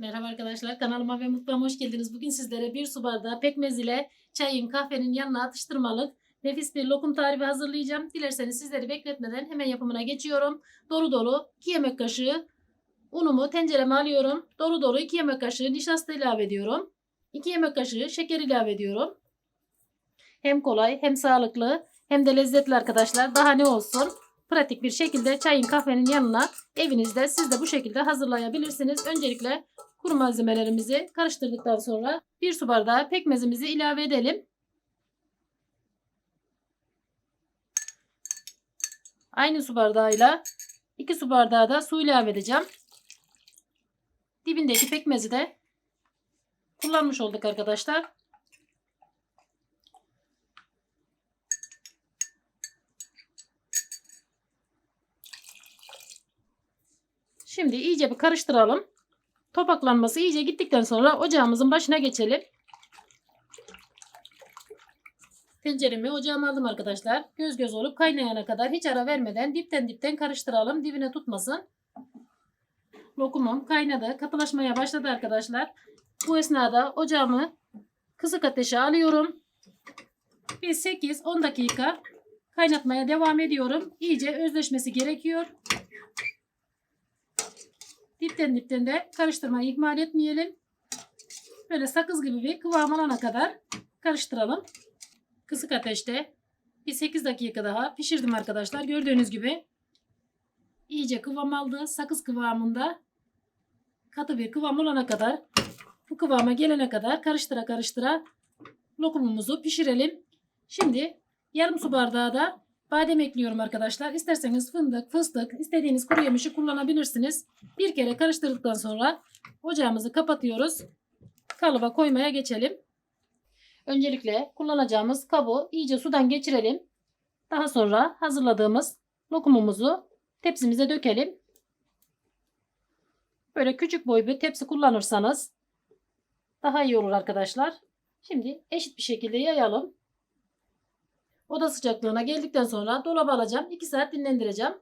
Merhaba arkadaşlar kanalıma ve mutfağıma hoş geldiniz. Bugün sizlere bir su bardağı pekmez ile çayın kahvenin yanına atıştırmalık nefis bir lokum tarifi hazırlayacağım. Dilerseniz sizleri bekletmeden hemen yapımına geçiyorum. Dolu dolu 2 yemek kaşığı unumu tencereme alıyorum. Dolu dolu 2 yemek kaşığı nişasta ilave ediyorum. 2 yemek kaşığı şeker ilave ediyorum. Hem kolay hem sağlıklı hem de lezzetli arkadaşlar. Daha ne olsun? Pratik bir şekilde çayın kahvenin yanına evinizde siz de bu şekilde hazırlayabilirsiniz. Öncelikle kuru malzemelerimizi karıştırdıktan sonra bir su bardağı pekmezimizi ilave edelim. Aynı su bardağıyla 2 su bardağı da su ilave edeceğim. Dibindeki pekmezi de kullanmış olduk arkadaşlar. Şimdi iyice bir karıştıralım. Topaklanması iyice gittikten sonra ocağımızın başına geçelim. Tenceremi ocağıma aldım arkadaşlar. Göz göz olup kaynayana kadar hiç ara vermeden dipten dipten karıştıralım. Dibine tutmasın. Lokumum kaynadı. Katılaşmaya başladı arkadaşlar. Bu esnada ocağımı kısık ateşe alıyorum. Bir 8-10 dakika kaynatmaya devam ediyorum. İyice özleşmesi gerekiyor. Dipten dipten de karıştırmayı ihmal etmeyelim. Böyle sakız gibi bir kıvam alana kadar karıştıralım. Kısık ateşte bir 8 dakika daha pişirdim arkadaşlar. Gördüğünüz gibi iyice kıvam aldı. Sakız kıvamında katı bir kıvam olana kadar bu kıvama gelene kadar karıştıra karıştıra lokumumuzu pişirelim. Şimdi yarım su bardağı da badem ekliyorum arkadaşlar. İsterseniz fındık, fıstık, istediğiniz kuru yemişi kullanabilirsiniz. Bir kere karıştırdıktan sonra ocağımızı kapatıyoruz. Kalıba koymaya geçelim. Öncelikle kullanacağımız kabı iyice sudan geçirelim. Daha sonra hazırladığımız lokumumuzu tepsimize dökelim. Böyle küçük boy bir tepsi kullanırsanız daha iyi olur arkadaşlar. Şimdi eşit bir şekilde yayalım. Oda sıcaklığına geldikten sonra dolaba alacağım. 2 saat dinlendireceğim.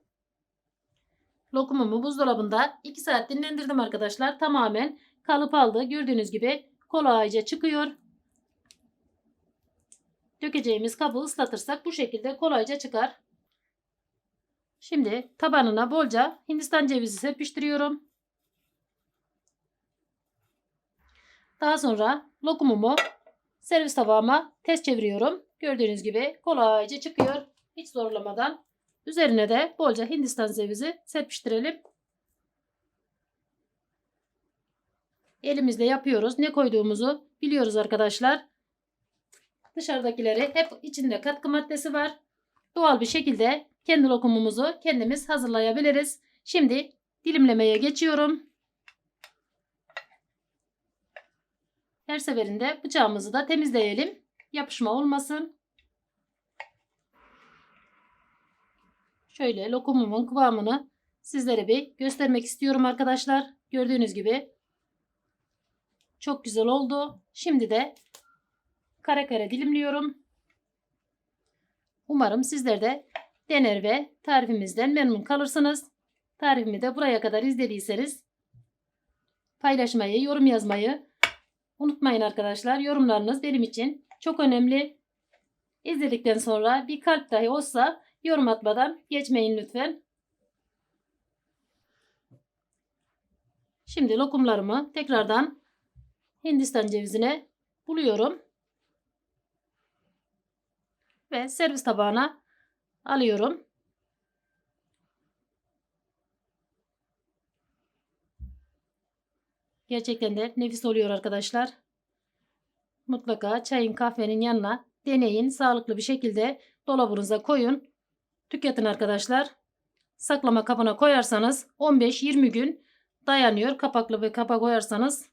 Lokumumu buzdolabında 2 saat dinlendirdim arkadaşlar. Tamamen kalıp aldı. Gördüğünüz gibi kolayca çıkıyor. Dökeceğimiz kabı ıslatırsak bu şekilde kolayca çıkar. Şimdi tabanına bolca hindistan cevizi serpiştiriyorum. Daha sonra lokumumu servis tabağıma ters çeviriyorum. Gördüğünüz gibi kolayca çıkıyor. Hiç zorlamadan. Üzerine de bolca hindistan cevizi serpiştirelim. Elimizde yapıyoruz. Ne koyduğumuzu biliyoruz arkadaşlar. Dışarıdakileri hep içinde katkı maddesi var. Doğal bir şekilde kendi lokumumuzu kendimiz hazırlayabiliriz. Şimdi dilimlemeye geçiyorum. Her seferinde bıçağımızı da temizleyelim. Yapışma olmasın. Şöyle lokumumun kıvamını sizlere bir göstermek istiyorum arkadaşlar. Gördüğünüz gibi çok güzel oldu. Şimdi de kare kare dilimliyorum. Umarım sizler de dener ve tarifimizden memnun kalırsınız. Tarifimi de buraya kadar izlediyseniz paylaşmayı, yorum yazmayı unutmayın arkadaşlar. Yorumlarınız benim için çok önemli. İzledikten sonra bir kalp dahi olsa yorum atmadan geçmeyin lütfen. Şimdi lokumlarımı tekrardan Hindistan cevizine buluyorum. Ve servis tabağına alıyorum. Gerçekten de nefis oluyor arkadaşlar. Mutlaka çayın kahvenin yanına deneyin. Sağlıklı bir şekilde dolabınıza koyun. Tüketin arkadaşlar. Saklama kabına koyarsanız 15-20 gün dayanıyor. Kapaklı bir kapa koyarsanız.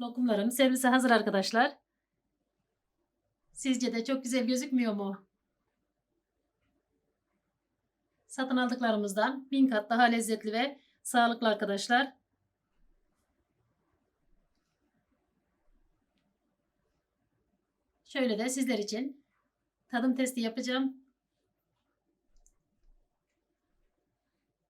Lokumlarım servise hazır arkadaşlar. Sizce de çok güzel gözükmüyor mu? Satın aldıklarımızdan bin kat daha lezzetli ve sağlıklı arkadaşlar. Şöyle de sizler için tadım testi yapacağım.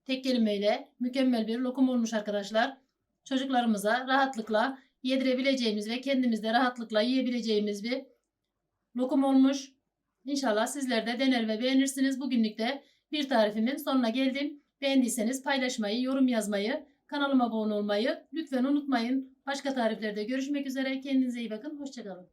tek kelimeyle mükemmel bir lokum olmuş arkadaşlar. Çocuklarımıza rahatlıkla yedirebileceğimiz ve kendimiz de rahatlıkla yiyebileceğimiz bir lokum olmuş. İnşallah sizler de dener ve beğenirsiniz. Bugünlük de bir tarifimin sonuna geldim. Beğendiyseniz paylaşmayı, yorum yazmayı, kanalıma abone olmayı lütfen unutmayın. Başka tariflerde görüşmek üzere. Kendinize iyi bakın. Hoşçakalın.